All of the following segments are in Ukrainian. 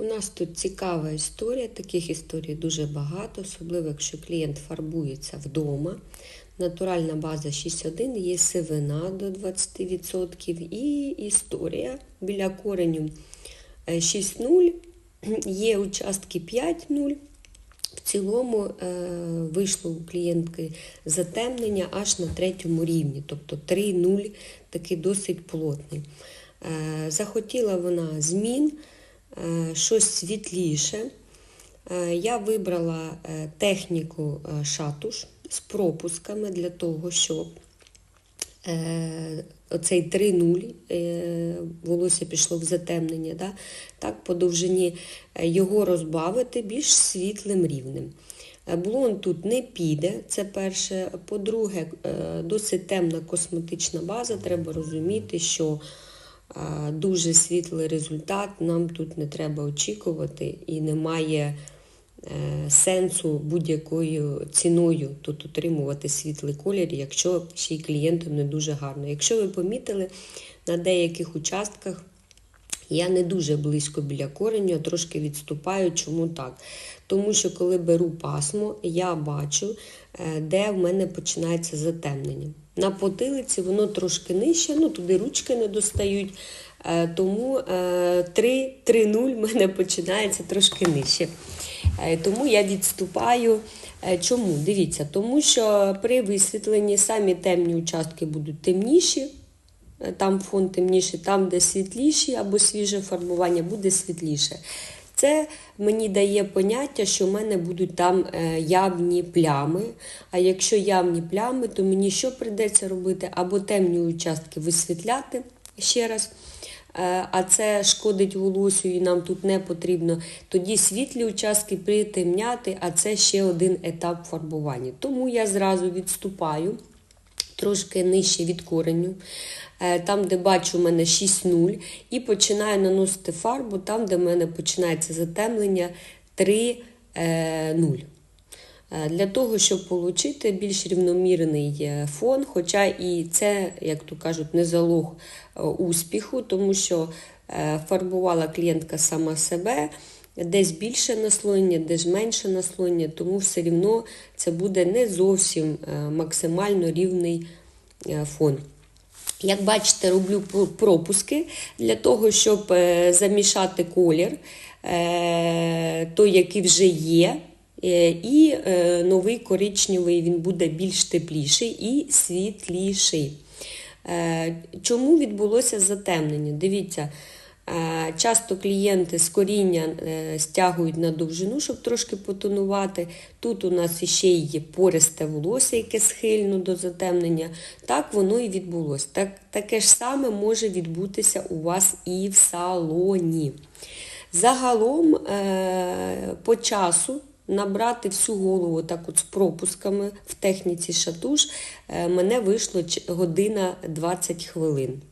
У нас тут цікава історія, таких історій дуже багато, особливо якщо клієнт фарбується вдома. Натуральна база 6.1, є сивина до 20% і історія біля кореню 6.0, є участки 5.0. В цілому е, вийшло у клієнтки затемнення аж на третьому рівні, тобто 3.0 такий досить плотний. Е, захотіла вона змін, е, щось світліше. Я вибрала техніку шатуш з пропусками для того, щоб оцей 3-0, волосся пішло в затемнення, да? так по довжині його розбавити більш світлим рівнем. Блон тут не піде, це перше. По-друге, досить темна косметична база. Треба розуміти, що дуже світлий результат нам тут не треба очікувати і немає сенсу будь-якою ціною тут отримувати світлий колір, якщо ще й клієнтам не дуже гарно. Якщо ви помітили, на деяких участках я не дуже близько біля кореню, а трошки відступаю. Чому так? Тому що, коли беру пасмо, я бачу, де в мене починається затемнення. На потилиці воно трошки нижче, ну туди ручки не достають. Тому 3-0 в мене починається трошки нижче. Тому я відступаю. Чому? Дивіться, тому що при висвітленні самі темні участки будуть темніші, там фон темніший, там, де світліші або свіже фарбування, буде світліше. Це мені дає поняття, що в мене будуть там явні плями. А якщо явні плями, то мені що прийдеться робити? Або темні участки висвітляти ще раз. А це шкодить волосю і нам тут не потрібно. Тоді світлі участки притемняти, а це ще один етап фарбування. Тому я зразу відступаю трошки нижче від кореню, там, де бачу, у мене 6-0, і починаю наносити фарбу там, де в мене починається затемлення 3-0. Для того, щоб отримати більш рівномірний фон, хоча і це, як то кажуть, не залог успіху, тому що фарбувала клієнтка сама себе, десь більше наслоєння, десь менше наслоєння, тому все рівно це буде не зовсім максимально рівний фон. Як бачите, роблю пропуски для того, щоб замішати колір, той, який вже є. І новий коричневий він буде більш тепліший і світліший. Чому відбулося затемнення? Дивіться, часто клієнти з коріння стягують на довжину, щоб трошки потонувати. Тут у нас ще є пористе волосся, яке схильно до затемнення. Так воно і відбулося. Так, Таке ж саме може відбутися у вас і в салоні. Загалом по часу набрати всю голову так от з пропусками в техніці шатуш, мене вийшло година 20 хвилин.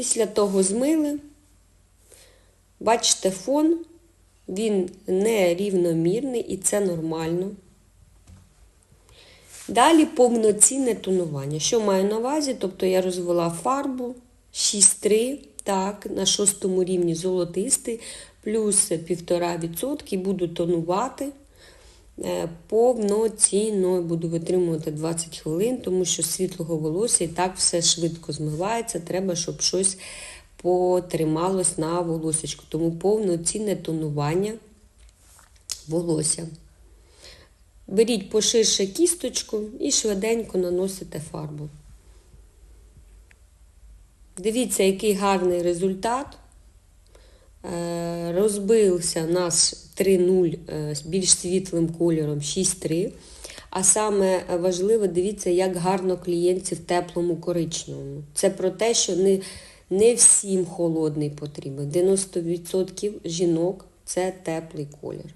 Після того змили, бачите, фон, він нерівномірний і це нормально. Далі повноцінне тонування. Що маю на увазі? Тобто я розвела фарбу 6,3, так, на шостому рівні золотистий, плюс 1,5% буду тонувати повноцінно, буду витримувати 20 хвилин, тому що світлого волосся і так все швидко змивається, треба, щоб щось потрималось на волосечку. Тому повноцінне тонування волосся. Беріть поширше кісточку і швиденько наносите фарбу. Дивіться, який гарний результат. Розбився наш 3-0 з більш світлим кольором 6-3. А саме важливо, дивіться, як гарно клієнтці в теплому коричневому. Це про те, що не, не всім холодний потрібен. 90% жінок це теплий колір.